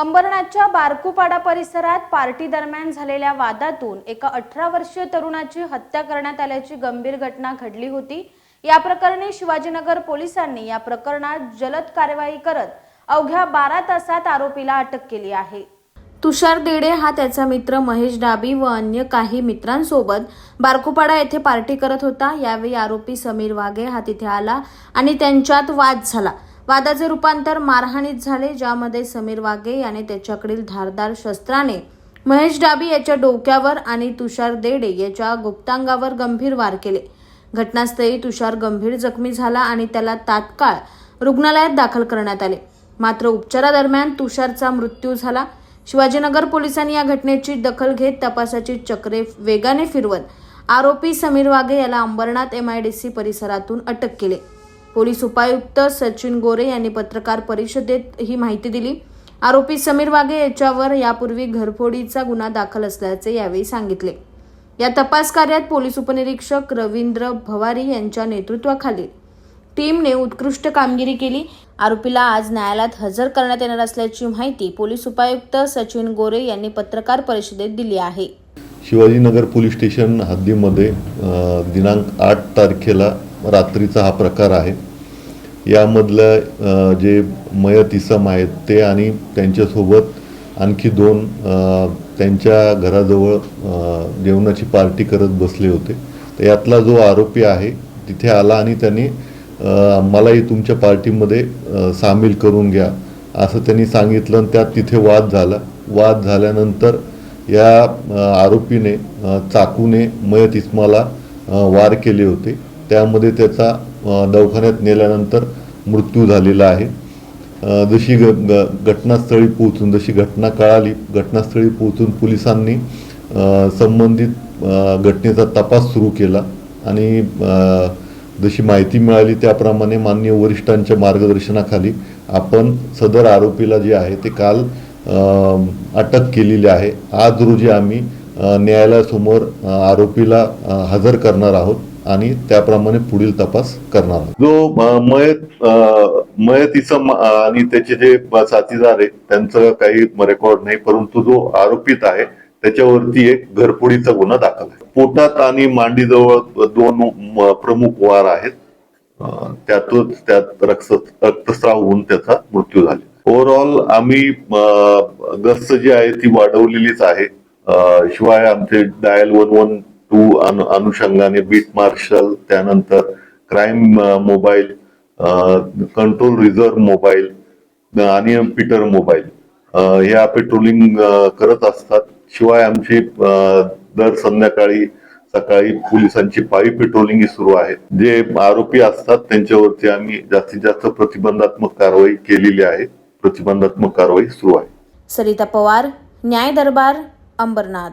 अंबरनाथच्या बारकूपाडा परिसरात पार्टी दरम्यान झालेल्या वादातून एका अठरा वर्षीय तरुणाची हत्या करण्यात आल्याची गंभीर घटना घडली होती. या प्रकरणी शिवाजीनगर पोलिसांनी या प्रकरणात जलद कारवाई करत अवघ्या बारा तासात आरोपीला अटक केली आहे. तुषार देडे हा त्याचा मित्र महेश डाबी व अन्य काही मित्रांसोबत बारकुपाडा येथे पार्टी करत होता. यावेळी आरोपी समीर वाघे हा तिथे आला आणि त्यांच्यात वाद झाला. वादाचे रूपांतर मारहाणीत झाले ज्यामध्ये समीर वाघे याने त्याच्याकडील धारदार शस्त्राने महेश डाबी याच्या डोक्यावर आणि तुषार देडे याच्या गुप्तांगावर गंभीर वार केले. घटनास्थळी तुषार गंभीर जखमी झाला आणि त्याला तात्काळ रुग्णालयात दाखल करण्यात आले. मात्र उपचारादरम्यान तुषारचा मृत्यू झाला. शिवाजीनगर पोलिसांनी या घटनेची दखल घेत तपासाची चक्रे वेगाने फिरवत आरोपी समीर वाघे याला अंबरनाथ एमआयडीसी परिसरातून अटक केले. पोलीस उपायुक्त सचिन गोरे यांनी पत्रकार परिषदेत ही माहिती दिली. आरोपी समीर वाघे याच्यावर यापूर्वी घरफोडीचा गुन्हा दाखल असल्याचे यावेळी सांगितले. या तपास कार्यात पोलीस उपनिरीक्षक रवींद्र भवारी यांच्या नेतृत्वाखाली टीमने उत्कृष्ट कामगिरी केली. आरोपीला आज न्यायालयात हजर करण्यात येणार असल्याची माहिती पोलीस उपायुक्त सचिन गोरे यांनी पत्रकार परिषदेत दिली आहे. शिवाजीनगर पोलीस स्टेशन हद्दीमध्ये दिनांक आठ तारखेला रात्रीचा हा प्रकार आहे. यामधलं जे मयत इसम आहेत ते आणि त्यांच्यासोबत आणखी दोन त्यांच्या घराजवळ जेवणाची पार्टी करत बसले होते. तर यातला जो आरोपी आहे तिथे आला आणि त्यांनी मलाही तुमच्या पार्टीमध्ये सामील करून घ्या असं त्यांनी सांगितलं आणि त्यात तिथे वाद झाला. वाद झाल्यानंतर या आरोपीने चाकूने मयत इस्माला वार केले होते. त्यामध्ये त्याचा दवाखान्यात नेल्यानंतर मृत्यू झालेला आहे. जशी ग ग घटनास्थळी पोहोचून जशी घटना कळाली घटनास्थळी पोहोचून पोलिसांनी संबंधित घटनेचा तपास सुरू केला आणि जशी माहिती मिळाली त्याप्रमाणे माननीय वरिष्ठांच्या मार्गदर्शनाखाली आपण सदर आरोपीला जे आहे ते काल अटक केलेली आहे. आज रोजी आम्ही न्यायालयासमोर आरोपीला हजर करणार आहोत. आणि त्याप्रमाणे पुढील तपास करणार आहोत जो मयत अ, आणि त्याचे जे साथीदार आहेत त्यांचं काही रेकॉर्ड नाही परंतु जो आरोपित आहे त्याच्यावरती एक घरफोडीचा गुन्हा दाखल आहे. पोटात आणि मांडीजवळ दोन प्रमुख वार आहेत. त्यातच त्यातून त्यात रक्त रक्तस्राव होऊन त्याचा मृत्यू झाला. ओव्हरऑल आम्ही अ, गस्त जी आहे ती वाढवलेलीच आहे. शिवाय आमचे डायल वन वन टू अनुषंगाने बीट मार्शल त्यानंतर crime mobile control reserve mobile आणि पीटर मोबाईल ह्या पेट्रोलिंग करत असतात. शिवाय आमची दर संध्याकाळी सकाळी पोलिसांची पायी पेट्रोलिंग सुरू आहे. जे आरोपी असतात त्यांच्यावरती आम्ही जास्तीत जास्त प्रतिबंधात्मक कारवाई केलेली आहे. प्रतिबंधात्मक कारवाई सुरू आहे. सरिता पवार न्याय दरबार अंबरनाथ.